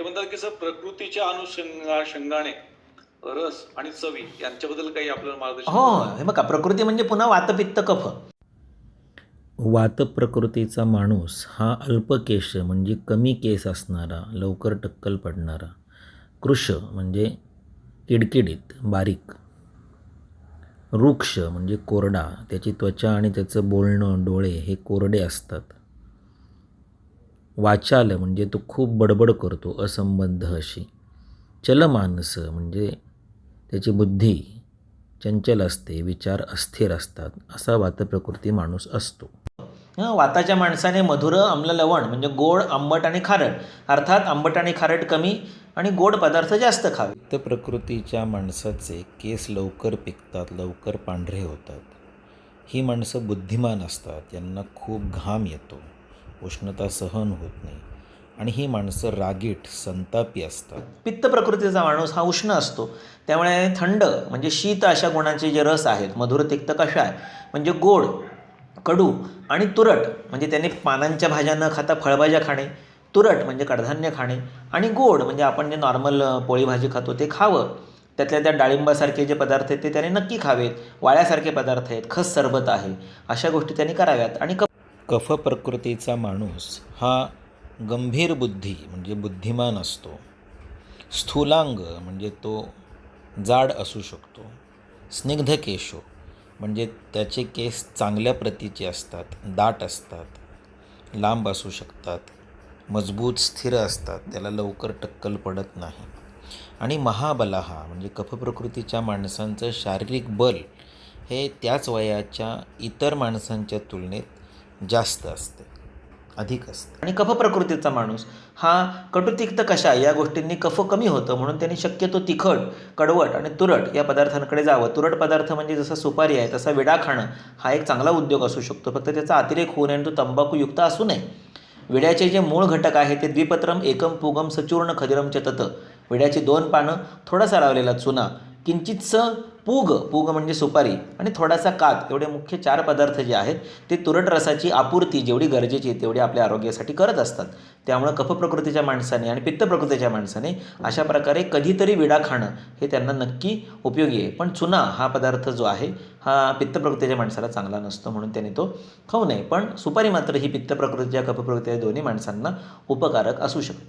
ते म्हणतात की सर प्रकृतीच्या अनुषंगाने रस आणि चवी यांच्याबद्दल काही आपल्याला मार्गदर्शन हो हे बघा प्रकृती म्हणजे पुन्हा वातपित्त कफ. वात प्रकृतीचा माणूस हा अल्प केश म्हणजे कमी केस असणारा लवकर टक्कल पडणारा कृश म्हणजे किडकिडीत बारीक. वृक्ष म्हणजे कोरडा त्याची त्वचा आणि त्याचं बोलणं डोळे हे कोरडे असतात. वाचाल म्हणजे तो खूप बडबड करतो असंबद्ध अशी. चलमानस म्हणजे त्याची बुद्धी चंचल असते विचार अस्थिर असतात असा वातप्रकृती माणूस असतो. हं, वाताच्या माणसाने मधुर आम्ल लवण म्हणजे गोड आंबट आणि खारट अर्थात आंबट आणि खारट कमी आणि गोड पदार्थ जास्त खावे. तर प्रकृतीच्या माणसाचे केस लवकर पिकतात लवकर पांढरे होतात. ही माणसं बुद्धिमान असतात यांना खूप घाम येतो. उष्णता सहन होत नाही. आणि ही माणसं रागीट संतापी असतात. पित्त प्रकृतीचा माणूस हा उष्ण असतो. त्यामुळे थंड म्हणजे शीत अशा गुणांचे जे रस आहेत मधुर तिक्त कशाय म्हणजे गोड कडू आणि तुरट म्हणजे त्याने पानांच्या भाज्या न खाता फळभाज्या खाणे तुरट म्हणजे कडधान्य खाणे आणि गोड म्हणजे आपण जे नॉर्मल पोळीभाजी पोळी भाजी खातो ते खावं. त्यातल्या त्या डाळिंबासारखे जे पदार्थ आहेत ते त्याने नक्की खावेत. वाळ्यासारखे पदार्थ आहेत खस सरबत आहे अशा गोष्टी त्यांनी कराव्यात आणि कप कफ प्रकृतीचा माणूस हा गंभीर बुद्धी म्हणजे बुद्धिमान असतो. स्थूलांग म्हणजे तो जाड असू शकतो. स्निग्ध केशो म्हणजे त्याचे केस चांगल्या प्रतीचे असतात दाट असतात लांब असू शकतात मजबूत स्थिर असतात त्याला लवकर टक्कल पडत नाही. आणि महाबलाहा म्हणजे कफप्रकृतीच्या माणसांचं शारीरिक बल हे त्याच वयाच्या इतर माणसांच्या तुलनेत जास्त असते अधिक असते. आणि कफ प्रकृतीचा माणूस हा कटुतिक्त कशा या गोष्टींनी कफ कमी होतं म्हणून त्यांनी शक्यतो तिखट कडवट आणि तुरट या पदार्थांकडे जावं. तुरट पदार्थ म्हणजे जसा सुपारी आहे तसा विडा खाणं हा एक चांगला उद्योग असू शकतो. फक्त त्याचा अतिरेक होऊ नये आणि तो तंबाखूयुक्त असू नये. विड्याचे जे मूळ घटक आहे ते द्विपत्रम एकम पुगम सचूर्ण खदिरम च तत विड्याची दोन पानं थोडासा लावलेला चुना किंचितसं पूग. पूग म्हणजे सुपारी. आणि थोडासा कात एवढे मुख्य चार पदार्थ जे आहेत ते तुरट रसाची आपूर्ती जेवढी गरजेची आहे तेवढी आपल्या आरोग्यासाठी करत असतात. त्यामुळं कफ प्रकृतीच्या माणसाने आणि पित्त प्रकृतीच्या माणसाने अशा प्रकारे कधीतरी विडा खाणं हे त्यांना नक्की उपयोगी आहे. पण चुना हा पदार्थ जो आहे हा पित्त प्रकृतीच्या माणसाला चांगला नसतो म्हणून त्याने तो खाऊ नये. पण सुपारी मात्र ही पित्त प्रकृतीच्या कफ प्रकृतीच्या दोन्ही माणसांना उपकारक असू शकते.